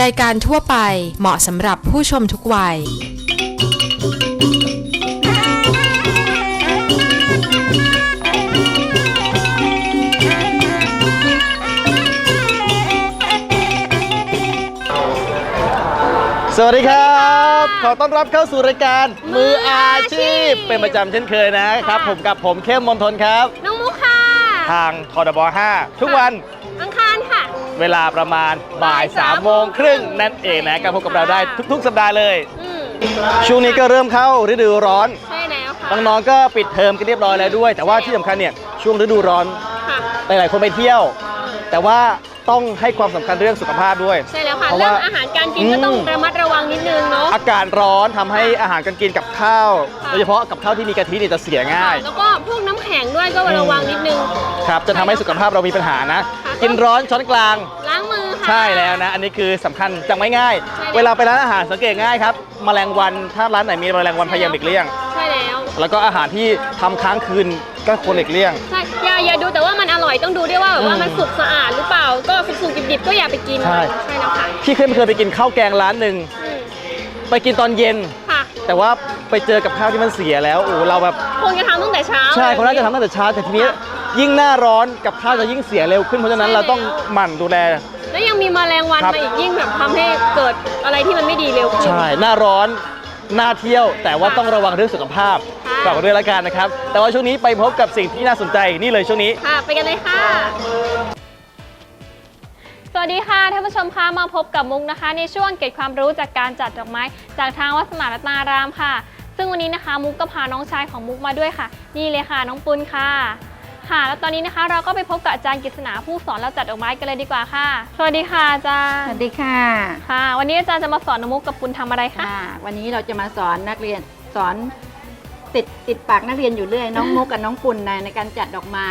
รายการทั่วไปเหมาะสำหรับผู้ชมทุกวัย สวัสดีครับ ขอต้อนรับเข้าสู่รายการมืออาชีพ เป็นประจำเช่นเคยนะครับ ผมกับผมเข้มมนทนครับ น้องมุกค่ะ ทางทดบ5ทุกวันอังคารค่ะ เวลาประมาณบ่ายบ่ายสาม3โมงครึ่งนั่นเองนะกับพบกับเราได้ทุกๆ สัปดาห์เลย อืมช่วงนี้ก็เริ่มเข้าฤดูร้อน ใช่แล้วค่ะน้องๆก็ปิดเทอมกันเรียบร้อยแล้วด้วย แต่ว่าที่สำคัญเนี่ยช่วงฤดูร้อนค่ะหลายๆคนไปเที่ยว แต่ว่าต้องให้ความสำคัญเรื่องสุขภาพด้วย ใช่แล้วค่ะเพราะเรื่ว่าองอาหารการกินก็ต้องอืม ระมัดระวังนิดนึงเนาะ อากาศร้อนทำให้อาหารการกินกับข้าวค่ะ โดยเฉพาะกับข้าวที่มีกะทิเนี่ยจะเสียง่าย แล้วก็พวกน้ำแข็งด้วยก็ระวังนิดนึง ครับจะทำให้สุขภาพเรามีปัญหานะ ค่ะ กินร้อนช้อนกลาง ล้างมือค่ะ ใช่แล้วนะ อันนี้คือสำคัญจำไม่ง่าย ใช่แล้ว เวลาไปร้านอาหารสังเกตง่ายครับแมลงวันถ้าร้านไหนมีแมลงวันพยายามหลีกเลี่ยง ใช่แล้ว แล้วก็อาหารที่ทำค้างคืนก็ควรหลีกเลี่ยง ใช่อย่าอย่าดูแต่ว่ามันอร่อยต้องดูด้วยว่าแบบว่าอืมมันสุกสะอาดหรือเปล่า ก็สุกๆดิบๆก็อย่าไปกินใช่ ใช่แล้วค่ะพี่เคยเคยไปกินข้าวแกงร้านหนึ่งอืมไปกินตอนเย็น ค่ะแต่ว่าไปเจอกับข้าวที่มันเสียแล้วโอ้เราแบบคงจะทำตั้งแต่เช้าใช่เขาน่าจะทำตั้งแต่เช้าแต่ทีนี้ ยิ่งหน้าร้อนกับข้าวจะยิ่งเสียเร็วขึ้นเพราะฉะนั้นใช่เราต้องแล้วหมั่นดูแล แล้วยังมีแมลงวันครับ มาอีกยิ่งแบบทำให้เกิดอะไรที่มันไม่ดีเร็วขึ้น ใช่ หน้าร้อนหน้าเที่ยว แต่ว่าต้องระวังเรื่องสุขภาพค่ะ ฝากไว้ด้วยละกันนะครับ แต่ว่าช่วงนี้ไปพบกับสิ่งที่น่าสนใจนี่เลยช่วงนี้ ค่ะ ไปกันเลยค่ะ สวัสดีค่ะท่านผู้ชมคะมาพบกับมุกนะคะ ในช่วงเก็บความรู้จากการจัดดอกไม้ จากทางวัดสมานรัตนารามค่ะ ซึ่งวันนี้นะคะ มุกก็พาน้องชายของมุกมาด้วยค่ะ นี่เลยค่ะ น้องปุณค่ะ ค่ะ แล้วตอนนี้นะคะเราก็ไปพบกับอาจารย์กฤษณาผู้สอนเราจัดดอกไม้กันเลยดีกว่าค่ะ สวัสดีค่ะอาจารสย์วัสดีค่ะค่ะ วันนี้อาจารย์จะมาสอนน้องมุกกับปุณทำอะไรคะ อ่าวันนี้เราจะมาสอนนักเรียนสอนติดติดปากนักเรียนอยู่เรื่อย น้องมุกกับน้องปุ่นนะในการจัดดอกไม้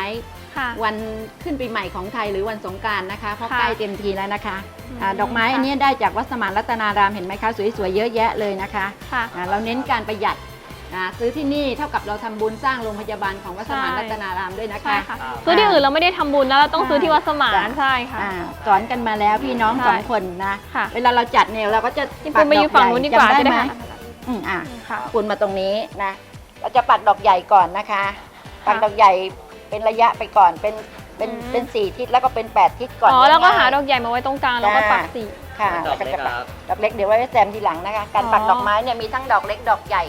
ค่ะ วันขึ้นปีใหม่ของไทยหรือวันสงกรารนะคะเพราะค่ะใกล้เต็มทีแล้วนะคะอืมอาดอกไม้ค่ะ อันนี้ได้จากวัดสมานรัตนารามเห็นไหมคะสวยๆเยอะแยะเลยนะคะค่ะ อ่าเราเน้นการประหยัด อ่าซื้อที่นี่เท่ากับเราทำบุญสร้างโรงพยาบาลของวัดสมานใช่ รัตนารามด้วยนะคะ ใช่ค่ะ ซื้อที่อื่นเราไม่ได้ทำบุญแล้วเราต้องซื้อที่วัดสมานจ้ะใช่ค่ะ อ่าสอนกันมาแล้วพี่น้องใช่ สองคนนะ ค่ะเวลาเราจัดเนี่ยเราก็จะนี่ปุณไปอยู่ฝั่งนู้นดีกว่าจำจะได้ไหมค่ะอืมอะค่ะปูนมาตรงนี้นะ เราจะปักดอกใหญ่ก่อนนะคะปักดอกใหญ่เป็นระยะไปก่อนเป็นเป็นอืม เป็นสี่ทิศแล้วก็เป็นแปดทิศก่อนอ๋อแล้วก็หาง่ยๆดอกใหญ่มาไว้ตรงกลางแล้วก็ปักสี ค่ะดอกเล็กแล้วครับ ดอกเล็กเดี๋ยวไว้แซมทีหลังนะคะ การปักอ๋อ ดอกไม้เนี่ยมีทั้งดอกเล็กดอกใหญ่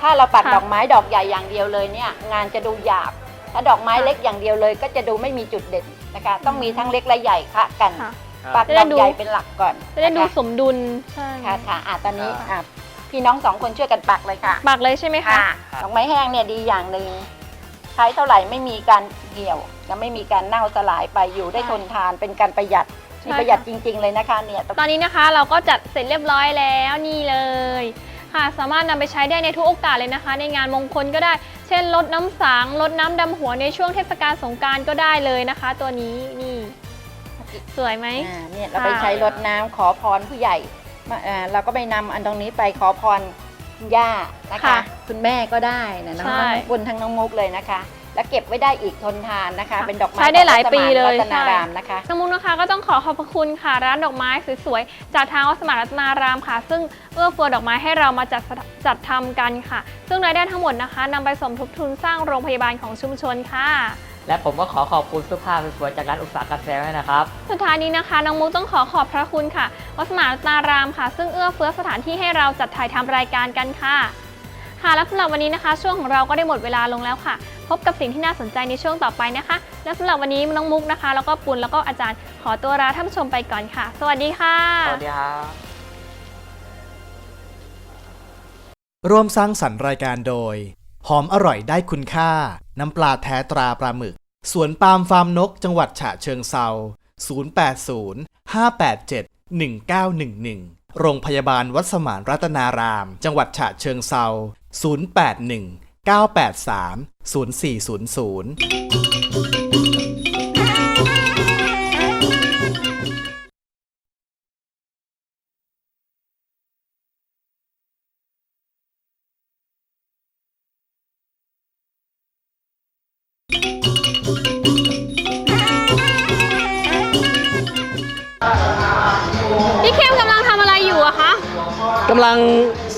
ถ้าเราปักค่ะดอกไม้ดอกใหญ่อย่างเดียวเลยเนี่ยงานจะดูหยาบ ถ้าดอกไม้ค่ะเล็กอย่างเดียวเลย ก็จะดูไม่มีจุดเด่นนะคะ ต้องมีทั้งเล็กและใหญ่คะกันค่ะ ปักจะดได้อกดูใหญ่เป็นหลักก่อนจะได้ดูนะคะสมดุลใช่ค่ะค่ะอะตอนนี้อะพี่น้องสองคนช่วยกันปักเลยค่ะ ปักเลยใช่ไหมคะ ค่ะดอกไม้แห้งเนี่ยดีอย่างหนึ่งใช้เท่าไหร่ไม่มีการเหี่ยวจะไม่มีการเน่าสลายไปอยู่ได้ทนทานเป็นการประหยัดมีประหยัดจริง ๆ เลยนะคะเนี่ยตอนนี้นะคะเราก็จัดเสร็จเรียบร้อยแล้วนี่เลย ค่ะสามารถนำไปใช้ได้ในทุกโอกาสเลยนะคะ ในงานมงคลก็ได้ เช่นลดน้ำสังลดน้ำดำหัวในช่วงเทศกาลสงกรารก็ได้เลยนะคะ ตัวนี้นี่ สวยไหมอ่าเนี่ยเราไปค่ะใช้รดน้ำขอพรผู้ใหญ่มาอ่าเราก็ไปนำอันตรงนี้ไปขอพรคุณย่านะคะ ค่ะคุณแม่ก็ได้นะน้องใช่บุญทั้งน้องมุกเลยนะคะ แล้วเก็บไว้ได้อีกทนทานนะคะค่ะเป็นดอกไม้ใช้ได้หลายของวัปีเลยรัตนารามนะคะน้องมุกนะคะก็ต้องขอขอบพระคุณค่ะร้านดอกไม้สวยๆจากทางวัดสมานรัตนารามค่ะ ซึ่งเอื้อเฟื้อดอกไม้ให้เรามาจัดจัดทำกันค่ะ ซึ่งรายได้ทั้งหมดนะคะนำไปสมทบทุนสร้างโรงพยาบาลของชุมชนค่ะและผมก็ขอขอบคุณเสื้อผ้าสวยๆจากร้านอุตสาหกรรมแฟร์ด้วยนะครับ สุดท้ายนี้นะคะน้องมุกต้องขอขอบพระคุณค่ะวัดสมานรัตนารามค่ะ ซึ่งเอื้อเฟื้อสถานที่ให้เราจัดถ่ายทำรายการกันค่ะ ค่ะและสำหรับวันนี้นะคะ ช่วงของเราก็ได้หมดเวลาลงแล้วค่ะ พบกับสิ่งที่น่าสนใจในช่วงต่อไปนะคะ และสำหรับวันนี้น้องมุกนะคะ แล้วก็ปุณแล้วก็อาจารย์ขอตัวลาท่านผู้ชมไปก่อนค่ะ สวัสดีค่ะ สวัสดีครับร่วมสร้างสรรค์รายการโดย หอมอร่อยได้คุณค่า น้ำปลาแท้ตราปลาหมึก สวนปาล์มฟาร์มนก จังหวัดฉะเชิงเซา 080 587 1911 โรงพยาบาลวัดสมานรัตนาราม จังหวัดฉะเชิงเซา 081 983 0400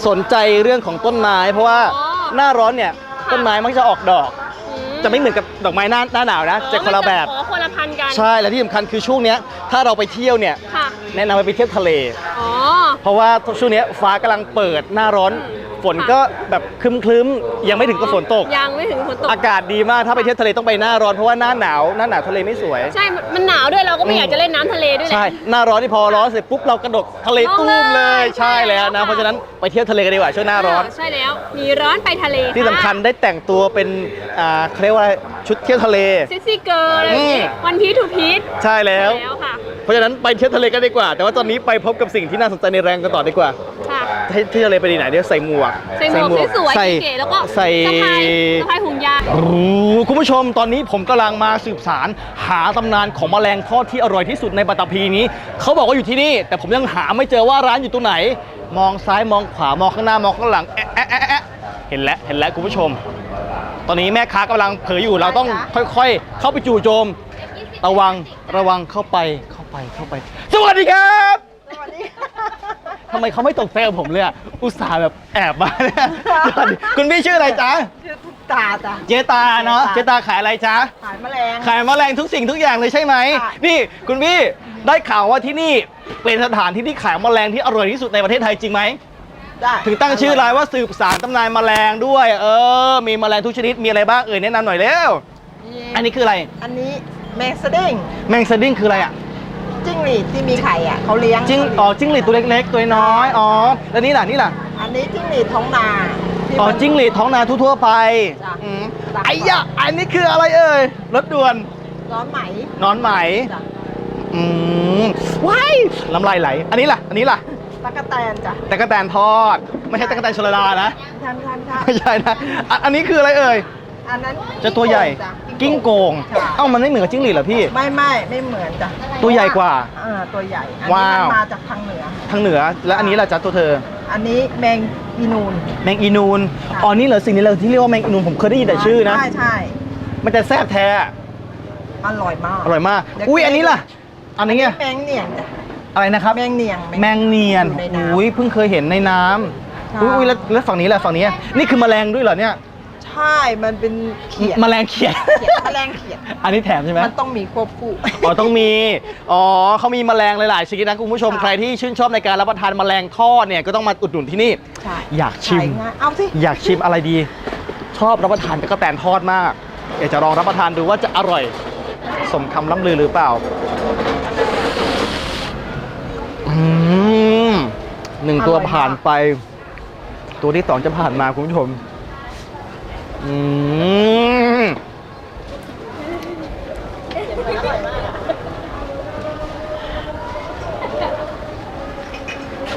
สนใจเรื่องของต้นไม้ เพราะว่าอ๋อ หน้าร้อนเนี่ยค่ะต้นไม้มักจะออกดอกอืจะไม่เหมือนกับดอกไม้หน้าหน้าหนาวนะจะคนละแบบ อ๋อคนละพันธุ์กัน ใช่และที่สำคัญคือช่วงเนี้ยถ้าเราไปเที่ยวเนี่ยค่ะ แนะนำให้ไปเที่ยวทะเล อ๋อ เพราะว่าช่วงเนี้ยฟ้ากำลังเปิดหน้าร้อน ฝนก็แบบครึ้มๆ ยังไม่ถึงกับฝนตก ยังไม่ถึงฝนตก อากาศดีมาก ถ้าไปเที่ยวทะเลต้องไปหน้าร้อนเพราะว่าหน้าหนาวหน้าหนาวทะเลไม่สวย ใช่ มันหนาวด้วยเราก็ไม่อยากจะเล่นน้ำทะเลด้วยแหละ ใช่ หน้าร้อนที่พอร้อนเสร็จปุ๊บเรากระโดดทะเลลงตุ้มเลยเลย ใช่แล้วใช่แล้นะวเพราะฉะนั้นไปเที่ยวทะเลกันดีกว่าช่วงหน้าร้อน ใช่แล้วหนีร้อนไปทะเลที่สำคัญได้แต่งตัวเป็นอ่าเขาเรียกว่าชุดเที่ยวทะเล เซ็กซี่เกิร์ลอะไรอย่างงี้อืมวันพีทูพีทใช่แล้วแล้วค่ะเพราะฉะนั้นไปเที่ยวทะเลกันดีกว่า แต่ว่าตอนนี้ไปพบกับสิ่งที่น่าสนใจในแรงกันต่อดีกว่าค่ะให้เที่ยวทะเลไปที่ไหนเดี๋ยวใส่หมวกใส่หมวกสวยใส่ๆเก๋ๆแล้วก็ใส่ สะพายสะพายหุ่นยาง โอ้โหคุณผู้ชมตอนนี้ผมกำลังมาสืบสารหาตำนานของแมลงทอดที่อร่อยที่สุดในปัตตภีนี้ เขาบอกว่าอยู่ที่นี่ แต่ผมยังหาไม่เจอว่าร้านอยู่ตรงไหน มองซ้ายมองขวามองข้างหน้ามองข้างหลังแอะแอะแอะแอะเห็นแล้วเห็นแล้วคุณผู้ชม ตอนนี้แม่ค้ากำลังเผยอยู่เราต้องค่อย ๆ เข้าไปจู่โจม ระวังระวังเข้าไปเข้าไปเข้าไป สวัสดีครับ สวัสดี ทำไมเขาไม่ตกใจกับผมเลยอะอุตส่าห์แบบแอบมาเนี่ยสวัสดีคุณพี่ชื่ออะไรจ๊ะ ชื่อทุกตาจ้ะ เจตาเนาะ เจเจตา ตาขายอะไรจ๊ะ ขายแมลง ขายแมลงทุกสิ่งทุกอย่างเลยใช่ไหม ค่ะ นี่คุณพี่ได้ข่าวว่าที่นี่เป็นสถานที่ที่ขายแมลงที่อร่อยที่สุดในประเทศไทยจริงไหม ได้ถึงตั้งชื่อร้านว่าสืบสารตำนานแมลงด้วย เออ มีแมลงทุกชนิด มีอะไรบ้างเอ่ยแนะนำหน่อยเร็วอันนี้คืออะไร อันนี้แมงสดิ้งแมงสดิ้งคืออะไรอะ จิ้งหรีดที่มีไข่อะเขาเลี้ยงจิ้งอ๋อจิ้งหรีดตัวเล็กๆตัวน้อยอ๋อแล้วนี่ล่ะนี่ล่ะอันนี้จิ้งหรีดท้องนาที่อ๋อมัน จิ้งหรีดท้องนาทั่วๆไปจ้ะ อืมจ้ะไอ้ยะอันนี้คืออะไรเอ่ยรถด่วนร้อนไหมนอนไหมจ้ะอืมว้ายน้ำลายไหล อันนี้ล่ะ อันนี้ล่ะตะกะแตนจ้ะตะกแตนทอด ไม่ใช่ตะกแตนชลดานะท่านท่านค่ะไม่ใช่นะอะอันนี้คืออะไรเอ่ย อันนั้นจะตัวใหญ่ จ้ะ กิ้งโกงค่ะเอ้ามันไม่เหมือนกับจิ้งหรีดเหรอพี่ ไม่ไม่ไม่เหมือนจ้ะตัวใหญ่กว่า เออตัวใหญ่ อันว้านี้วมันมาจากทางเหนือ ทางเหนือ และอันนี้ล่ะจ๊ะตัวเธอ อันนี้แมงอีนูน แมงอีนูน ค่ะ อ๋อ นี่เหรอสิ่งนี้เลยที่เรียกว่าแมงอีนูนผมเคยได้ยินแต่ชื่อนะ ใช่ใช่มันจะแซ่บแท้ อร่อยมาก อร่อยมาก เดี๋ยว อุ้ยอันนี้ล่ะ อันนี้ไงแมงเหนียงจ้ะอะไรนะครับ แมงเหนียง แมงเนียน อยู่ในน้ำอุ้ยเพิ่งเคยเห็นในน้ใช่ำอุ้ยอุ้ยแล้วแล้วฝั่งนี้แหละฝั่งนี้ นี่คือแมลงด้วยเหรอเนี่ย ใช่มันเป็นเขียดแมลงเขียด เขียดแมลงเขียด อันนี้แถมใช่ไหมมันต้องมีควบคู่ อ๋อต้องมี อ๋อเขามีแมลงหลายๆชนิดนะคุณผู้ชม ค่ะ ใครที่ชื่นชอบในการรับประทานแมลงทอดเนี่ยก็ต้องมาอุดหนุนที่นี่ ใช่อยากชิมขายง่ายเอาสิอยากชิมอะไรดี ชอบรับประทานตะกแตนทอดมากอยากจะลองรับประทานดูว่าจะอร่อย สมคำล่ำลือหรือเปล่าอืมหนึ่งตัวอร่อยมากผ่านไป ตัวที่สองจะผ่านมาคุณผู้ชม อืม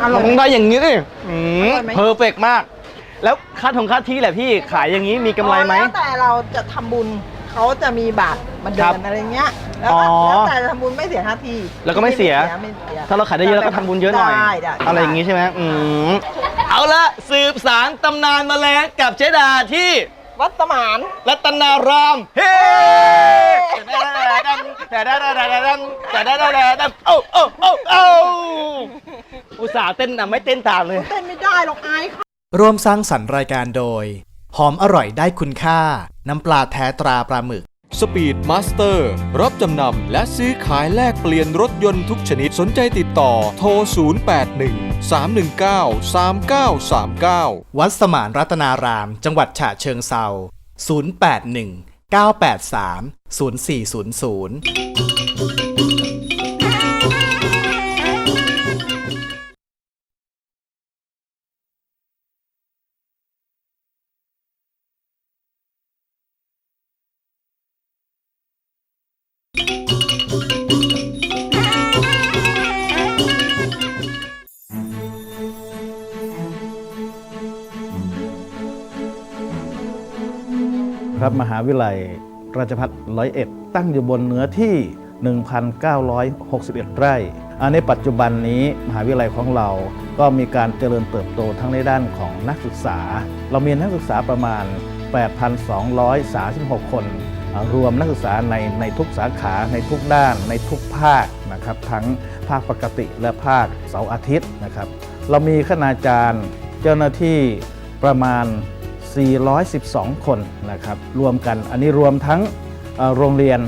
อร่อย ต้องได้อย่างนี้ดิอืมอร่อยไหม เพอร์เฟกมาก แล้วค่าทงค่าที่แหละพี่ขายอย่างนี้มีกำไรไหม แล้วแต่เราจะทำบุญเขาจะมีบาทมาเดิครับนอะไรเงี้ยแล้วอ๋ก็อแล้วแต่จะทำบุญไม่เสียค่าที่แล้วก็ไม่เสีย ไม่เสียถ้าเราขายได้เยอะเราก็ทำบุญเยอะหน่อย ได้ได้อะไรอย่างนี้ใช่ไหมอืมเอาละสืบสารตำนานแมลงกับเจดาที่ วัดสมานรัตนารามเฮ้แต่ได้ได้ได้ได้แต่ได้ได้ได้ได้โอ้โอ้โอ้โอ้อุตส่าห์เต้นนะไม่เต้นตามเลยเต้นไม่ได้หรอกอายเขาร่วมสร้างสรรค์รายการโดย หอมอร่อยได้คุณค่า น้ำปลาแท้ตราปลาหมึก สปีดมาสเตอร์รับจำนำและซื้อขายแลกเปลี่ยนรถยนต์ทุกชนิดสนใจติดต่อโทร 081 319 3939 วัดสมานรัตนาราม จังหวัดฉะเชิงเซา081 983 0400 ครับมหาวิทยาลัยราชภัฏร้อยเอ็ดตั้งอยู่บนเนื้อที่ 1,961 ไร่อันในปัจจุบันนี้มหาวิทยาลัยของเราก็มีการเจริญเติบโตทั้งในด้านของนักศึกษา เรามีนักศึกษาประมาณ 8,236 คนอ่ารวมนักศึกษาในในทุกสาขาในทุกด้าน ในทุกภาคนะครับทั้งภาคปกติและภาคเสาร์อาทิตย์นะครับ เรามีคณาจารย์เจ้าหน้าที่ประมาณ 412 คนนะครับรวมกันอันนี้รวมทั้งโรงเรียน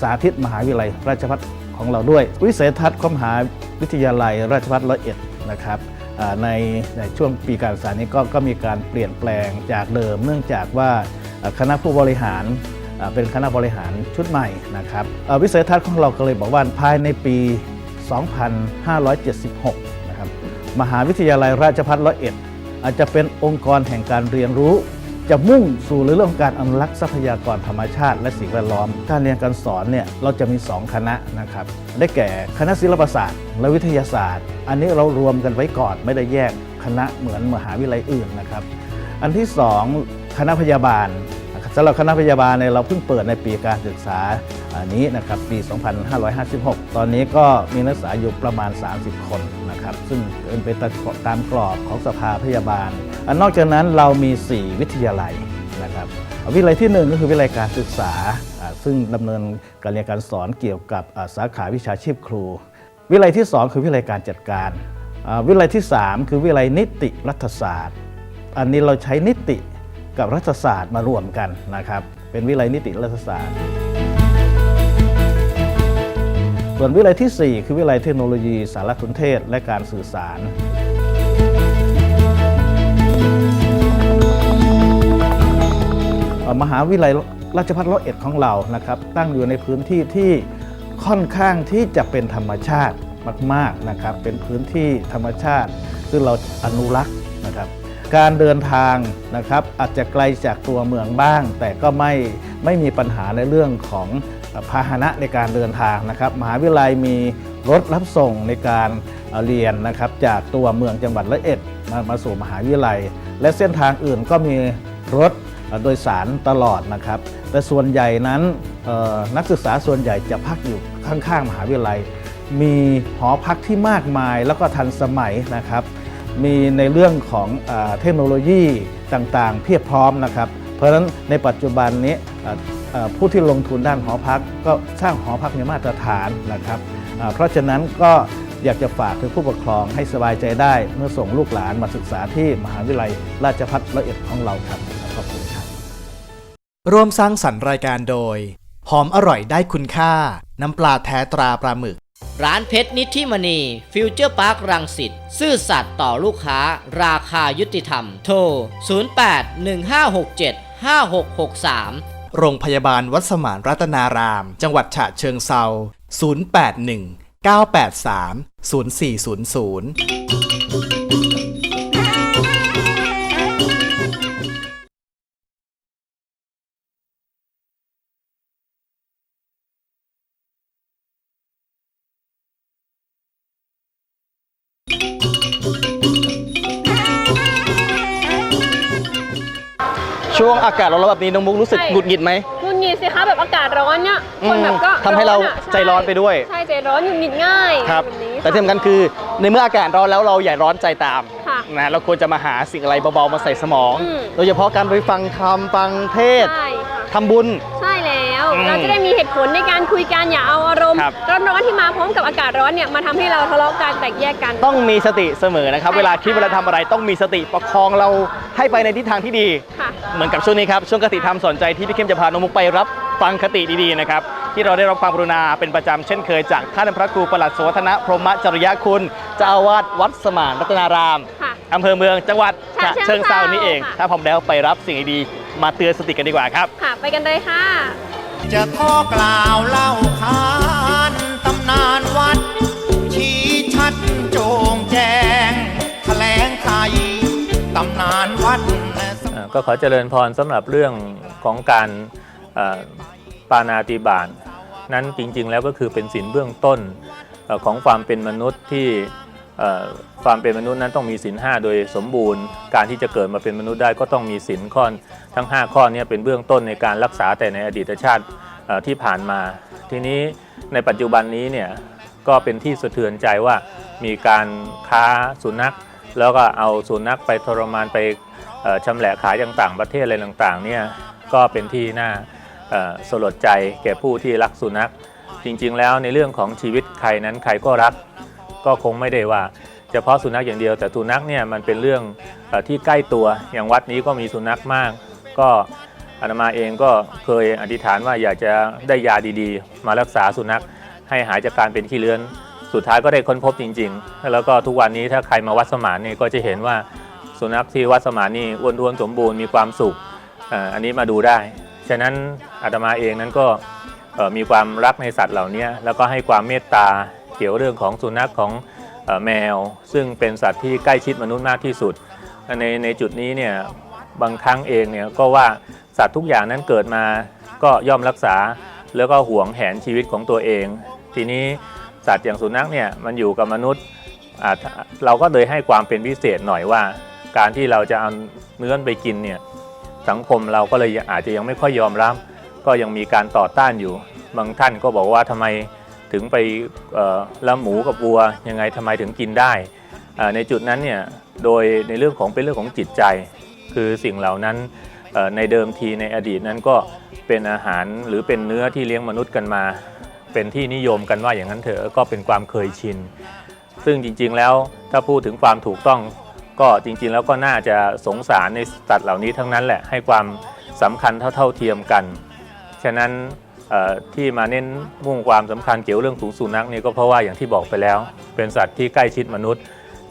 สาธิตมหาวิทยาลัยราชภัฏของเราด้วย วิสัยทัศน์ของมหาวิทยาลัยราชภัฏร้อยเอ็ดนะครับในในช่วงปีการศึกษานี้ก็ก็มีการเปลี่ยนแปลงจากเดิม เนื่องจากว่าคณะผู้บริหารเป็นคณะบริหารชุดใหม่นะครับวิสัยทัศน์ของเราก็เลยบอกว่าภายในปี 2576 นะครับมหาวิทยาลัยราชภัฏร้อยเอ็ด อาจจะเป็นองค์กรแห่งการเรียนรู้ จะมุ่งสู่เรื่องของการอนุรักษ์ทรัพยากรธรรมชาติ และสิ่งแวดล้อม การเรียนการสอนเนี่ยเราจะมี 2 คณะนะครับ ได้แก่คณะศิลปศาสตร์ และวิทยาศาสตร์ อันนี้เรารวมกันไว้ก่อนไม่ได้แยกคณะเหมือนมหาวิทยาลัยอื่นนะครับ อันที่ 2 คณะพยาบาล สำหรับคณะพยาบาลเนี่ยเราเพิ่งเปิดในปีการศึกษานี้นะครับปี 2556 ตอนนี้ก็มีนักศึกษาอยู่ประมาณ 30 คนนะครับซึ่งเป็นไปตามกรอบของสภาพยาบาลอนอกจากนั้นเรามี 4 วิทยาลัยนะครับวิทยาลัยที่ 1 ก็คือวิทยาลัยการศึกษา ซึ่งดำเนินการเรียนการสอนเกี่ยวกับสาขาวิชาชีพครู วิทยาลัยที่ 2 คือวิทยาลัยการจัดการ วิทยาลัยที่ 3 คือวิทยาลัยนิติรัฐศาสตร์ อันนี้เราใช้นิติ กับรัฐศาสตร์มารวมกันนะครับ เป็นวิทยาลัยนิติรัฐศาสตร์ ส่วนวิทยาลัยทีสี่ 4 คือวิทยาลัยเทคโนโลยี สารสนเทศ และการสื่อสารมหาวิทยาลัยราชภัฏร้อยเอ็ดของเรานะครับ ตั้งอยู่ในพื้นที่ที่ค่อนข้างที่จะเป็นธรรมชาติมาก ๆนะครับ เป็นพื้นที่ธรรมชาติ ซึ่งเราอนุรักษ์นะครับ การเดินทางนะครับอาจจะไกลจากตัวเมืองบ้าง แต่ก็ไม่ไม่มีปัญหาในเรื่องของพาหนะในการเดินทางนะครับมหาวิทยาลัยมีรถรับส่งในการเรียนนะครับจากตัวเมืองจังหวัดร้อยเอ็ดมามาสู่มหาวิทยาลัย และเส้นทางอื่นก็มีรถโดยสารตลอดนะครับ แต่ส่วนใหญ่นั้นนักศึกษาส่วนใหญ่จะพักอยู่ข้างๆ มหาวิทยาลัย มีหอพักที่มากมายแล้วก็ทันสมัยนะครับ มีในเรื่องของเทคโนโลยีต่างๆ เพียบพร้อมนะครับ เพราะฉะนั้นในปัจจุบันนี้ผู้ที่ลงทุนด้านหอพัก ก็สร้างหอพักในมาตรฐานนะครับ เพราะฉะนั้นก็อยากจะฝากถึงผู้ปกครองให้สบายใจได้ เมื่อส่งลูกหลานมาศึกษาที่มหาวิทยาลัยราชภัฏร้อยเอ็ดของเราครับขอบคุณครับร่วมสร้างสรรค์รายการโดย หอมอร่อยได้คุณค่า น้ำปลาแท้ตราปลาหมึก ร้านเพชรนิธิมณี ฟิวเจอร์พาร์ครังสิตซื่อสัตย์ต่อลูกค้า ราคายุติธรรม โทร 0815675663 โรงพยาบาลวัดสมานรัตนาราม จังหวัดฉะเชิงเซา 081 983 0400 ช่วงอากาศร้อนๆแบบนี้น้องมุกรู้สึกใช่ หงุดหงิดไหม หงุดหงิดสิคะแบบอากาศร้อนเนี่ยคนแบบก็ทำให้เราอะใจร้อนไปด้วย ใช่ใจร้อนหงุดหงิดง่ายครับแบบนี้แต่ที่สำคัญคือในเมื่ออากาศร้อนแล้วเราอย่าร้อนใจตามค่ะนะเราควรจะมาหาสิ่งอะไรเบาๆมาใส่สมอง อืม โดยเฉพาะการไปฟังธรรมฟังเทศน์ใช่ค่ะทำบุญ ใช่แล้ว อืมเราจะได้มีเหตุผลในการคุยกันอย่าเอาอารมณ์ครับ ร้อนๆที่มาพร้อมกับอากาศร้อนเนี่ยมาทำให้เราทะเลาะกันแตกแยกกัน ต้องมีสติเสมอนะครับ ใช่ เวลาคิดค่ะเวลาทำอะไรต้องมีสติประคองเราให้ไปในทิศทางที่ดี ค่ะ เหมือนกับช่วงนี้ครับ ช่วงคติธรรมสอนใจที่พี่เข้มจะพาน้องมุกไปรับฟังคติดีๆนะครับ ที่เราได้รับความกรุณาเป็นประจำเช่นเคยจากท่านพระครูประหลัดโสธนะพรหมจริยคุณเจ้าอาวาสวัดสมานรัตนารามค่ะอำเภอเมืองจังหวัดฉะฉะเชิเชิงงเทราเซานี่เอง ค่ะ ถ้าพร้อมแล้วไปรับสิ่งดีๆมาเตือนสติกันดีกว่าครับ ค่ะ ไปกันเลยค่ะ จะขอกล่าวเล่าขานตำนานวัด ชี้ชัดโจงแจงแถลงไทยตำนานวัดและสมอ่าก็ขอเจริญพรสำหรับเรื่องของการเอ่อปานาติบาตนั้นจริงๆ แล้วก็คือเป็นศีลเบื้องต้นเอ่อของความเป็นมนุษย์ที่เอ่อความเป็นมนุษย์นั้นต้องมีศีลห้าโดยสมบูรณ์ การที่จะเกิดมาเป็นมนุษย์ได้ก็ต้องมีศีลข้อ ทั้ง 5 ข้อนี้เป็นเบื้องต้นในการรักษาแต่ในอดีตชาติที่ผ่านมา ทีนี้ในปัจจุบันนี้เนี่ยก็เป็นที่สะเทือนใจว่ามีการค้าสุนัข แล้วก็เอาสุนัขไปทรมานไปชำแหละขายอย่างต่างประเทศอะไรต่างๆเนี่ยก็เป็นที่น่าสลดใจแก่ผู้ที่รักสุนัข จริงๆ แล้วในเรื่องของชีวิตใครนั้นใครก็รัก ก็คงไม่ได้ว่าเฉพาะสุนัขอย่างเดียวแต่สุนัขเนี่ยมันเป็นเรื่องอที่ใกล้ตัวอย่างวัดนี้ก็มีสุนัขมาก ก็อาตมาเองก็เคยอธิษฐานว่าอยากจะได้ยาดีๆ มารักษาสุนัขให้หายจากการเป็นขี้เลื้อน สุดท้ายก็ได้ค้นพบจริง ๆ แล้วก็ทุกวันนี้ถ้าใครมาวัดสมานนี่ก็จะเห็นว่าสุนัขที่วัดสมานนี่อ้วนๆสมบูรณ์มีความสุขอันนี้มาดูได้ ฉะนั้นอาตมาเองนั้นก็มีความรักในสัตว์เหล่านี้แล้วก็ให้ความเมตตาเกี่ยวเรื่องของสุนัขของแมว ซึ่งเป็นสัตว์ที่ใกล้ชิดมนุษย์มากที่สุด ในในจุดนี้เนี่ย บางครั้งเองเนี่ยก็ว่าสัตว์ทุกอย่างนั้นเกิดมาก็ย่อมรักษา แล้วก็หวงแหนชีวิตของตัวเอง ทีนี้สัตว์อย่างสุนัขเนี่ยมันอยู่กับมนุษย์เราก็เลยให้ความเป็นพิเศษหน่อยว่า การที่เราจะเอาเนื้อไปกินเนี่ยสังคมเราก็เลยอาจจะยังไม่ค่อยยอมรับ ก็ยังมีการต่อต้านอยู่ บางท่านก็บอกว่าทำไมถึงไปละหมูกับวัวยังไงทำไมถึงกินได้ ในจุดนั้นเนี่ยโดยในเรื่องของเป็นเรื่องของจิตใจ คือสิ่งเหล่านั้นในเดิมทีในอดีตนั้นก็เป็นอาหารหรือเป็นเนื้อที่เลี้ยงมนุษย์กันมา เป็นที่นิยมกันว่าอย่างนั้นเถอะก็เป็นความเคยชิน ซึ่งจริงๆแล้วถ้าพูดถึงความถูกต้องก็จริงๆแล้วก็น่าจะสงสารในสัตว์เหล่านี้ทั้งนั้นแหละให้ความสำคัญเท่าๆเทียมกัน ฉะนั้นที่มาเน้นมุ่งความสำคัญเกี่ยวเรื่องของสุนัขนี่ก็เพราะว่าอย่างที่บอกไปแล้ว เป็นสัตว์ที่ใกล้ชิดมนุษย์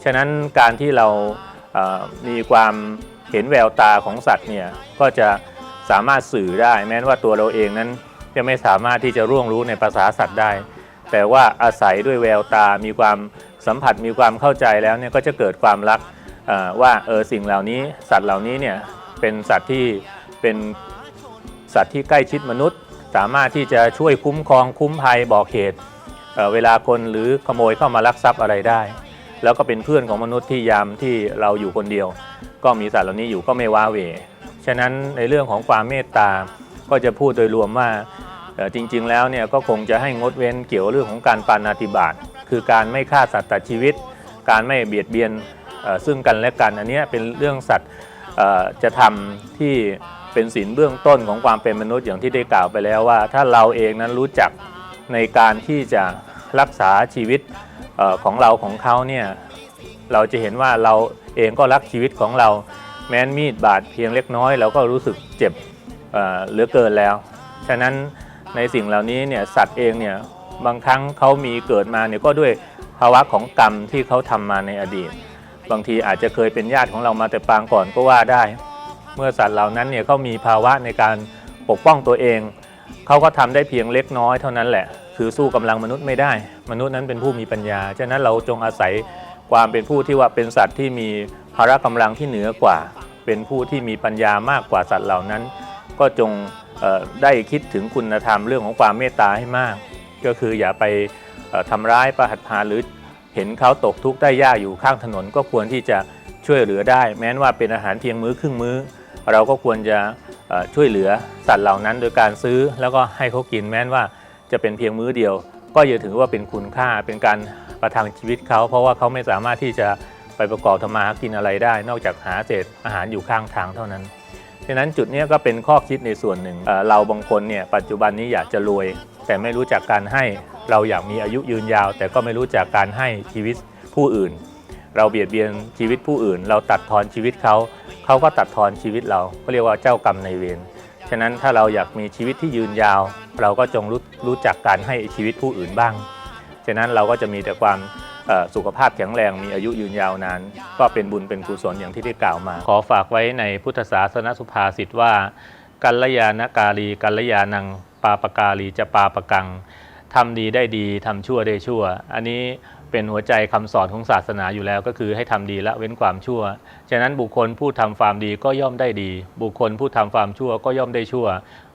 ฉะนั้นการที่เรามีความ เห็นแววตาของสัตว์เนี่ยก็จะสามารถสื่อได้ แม้ว่าตัวเราเองนั้นจะไม่สามารถที่จะร่วงรู้ในภาษาสัตว์ได้ แต่ว่าอาศัยด้วยแววตามีความสัมผัสมีความเข้าใจแล้วเนี่ยก็จะเกิดความรักว่าเออสิ่งเหล่านี้สัตว์เหล่านี้เนี่ยเป็นสัตว์ที่เป็นสัตว์ที่ใกล้ชิดมนุษย์ สามารถที่จะช่วยคุ้มครองคุ้มภัยบอกเหตุเเวลาคนหรือขโมยเข้ามาลักทรัพย์อะไรได้ แล้วก็เป็นเพื่อนของมนุษย์ที่ยามที่เราอยู่คนเดียว ก็มีสัตว์เหล่านี้อยู่ก็ไม่ว้าเหวฉะนั้นในเรื่องของความเมตตาก็จะพูดโดยรวมว่าจริง ๆ แล้วเนี่ยก็คงจะให้งดเว้นเกี่ยวเรื่องของการปานาติบาตคือการไม่ฆ่าสัตว์ตัดชีวิต การไม่เบียดเบียนซึ่งกันและกันอันนี้เป็นเรื่องสัตว์จะทำที่เป็นศีลเบื้องต้นของความเป็นมนุษย์อย่างที่ได้กล่าวไปแล้วว่า ถ้าเราเองนั้นรู้จักในการที่จะ รักษาชีวิตอของเราของเขาเนี่ยเราจะเห็นว่าเราเองก็รักชีวิตของเรา แม้นมีดบาดเพียงเล็กน้อย เราก็รู้สึกเจ็บเหลือเกินแล้ว ฉะนั้นในสิ่งเหล่านี้เนี่ยสัตว์เองเนี่ยบางครั้งเขามีเกิดมาเนี่ยก็ด้วยภาวะของกรรมที่เขาทำมาในอดีต บางทีอาจจะเคยเป็นญาติของเรามาแต่ปางก่อนก็ว่าได้ เมื่อสัตว์เหล่านั้นเนี่ยเขามีภาวะในการปกป้องตัวเอง เขาก็ทำได้เพียงเล็กน้อยเท่านั้นแหละ คือสู้กำลังมนุษย์ไม่ได้ มนุษย์นั้นเป็นผู้มีปัญญา ฉะนั้นเราจงอาศัยความเป็นผู้ที่ว่าเป็นสัตว์ที่มีพละกำลังที่เหนือกว่า เป็นผู้ที่มีปัญญามากกว่าสัตว์เหล่านั้น ก็จงได้คิดถึงคุณธรรมเรื่องของความเมตตาให้มาก ก็คืออย่าไปเอ่อทำร้ายประหัตพาหรือเห็นเขาตกทุกข์ได้ยากอยู่ข้างถนน ก็ควรที่จะช่วยเหลือได้ แม้นว่าเป็นอาหารเพียงมื้อครึ่งมื้อ เราก็ควรจะช่วยเหลือสัตว์เหล่านั้นโดยการซื้อแล้วก็ให้เขากินแม้นว่า จะเป็นเพียงมื้อเดียว ก็อย่าถือว่าเป็นคุณค่าเป็นการประทังชีวิตเขา เพราะว่าเขาไม่สามารถที่จะไปประกอบทำมาหากินอะไรได้ นอกจากหาเศษอาหารอยู่ข้างทางเท่านั้นฉะนั้นจุดนี้ก็เป็นข้อคิดในส่วนหนึ่งเราบางคนเนี่ยปัจจุบันนี้อยากจะรวย แต่ไม่รู้จักการให้เราอยากมีอายุยืนยาว แต่ก็ไม่รู้จักการให้ชีวิตผู้อื่น เราเบียดเบียนชีวิตผู้อื่น เราตัดทอนชีวิตเขาเขาก็ตัดทอนชีวิตเราก็เรียกว่าเจ้ากรรมในเวร ฉะนั้นถ้าเราอยากมีชีวิตที่ยืนยาว เราก็จงรู้รู้จักการให้ชีวิตผู้อื่นบ้าง ฉะนั้นเราก็จะมีแต่ความสุขภาพแข็งแรงมีอายุยืนยาวนาน ก็เป็นบุญเป็นกุศลอย่างที่ได้กล่าวมา ขอฝากไว้ในพุทธศาสนสุภาษิตว่ากัลยาณกาลีกัลยาณังปาปกาลีจะปาปกังทำดีได้ดีทำชั่วได้ชั่ว อันนี้ เป็นหัวใจคำสอนของศาสนาอยู่แล้วก็คือให้ทำดีละเว้นความชั่ว ฉะนั้นบุคคลผู้ทำความดีก็ย่อมได้ดี บุคคลผู้ทำความชั่วก็ย่อมได้ชั่ว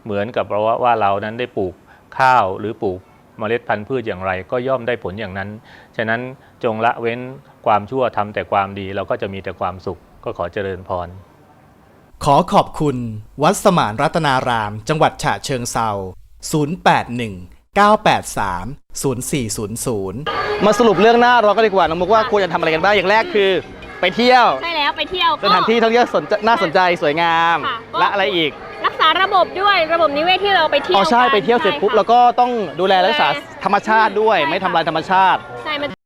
เหมือนกับเราว่าเรานั้นได้ปลูกข้าวหรือปลูกเมล็ดพันธุ์พืชอย่างไร ก็ย่อมได้ผลอย่างนั้น ฉะนั้นจงละเว้นความชั่วทำแต่ความดีเราก็จะมีแต่ความสุขก็ขอเจริญพร ขอขอบคุณ วัดสมานรัตนาราม จังหวัดฉะเชิงเซา081 983 0400 มาสรุปเรื่องหน้าเราก็ดีกว่าน้องมุกว่าควรจะทำอะไรกันบ้างอย่างแรกคือไปเที่ยว ใช่แล้วไปเที่ยวสถานที่ท่องเที่ยวสนใจน่าสนใจสวยงาม ค่ะก็ และอะไรอีกรักษาระบบด้วยระบบนิเวศที่เราไปเที่ยวอ๋อใช่กันไปเที่ยวเสร็จปุ๊บใช่ค่ะ แล้วก็ต้องดูแลรักษาธรรมชาติด้วย ใช่ค่ะไม่ทำลายธรรมชาติ ใช่มัน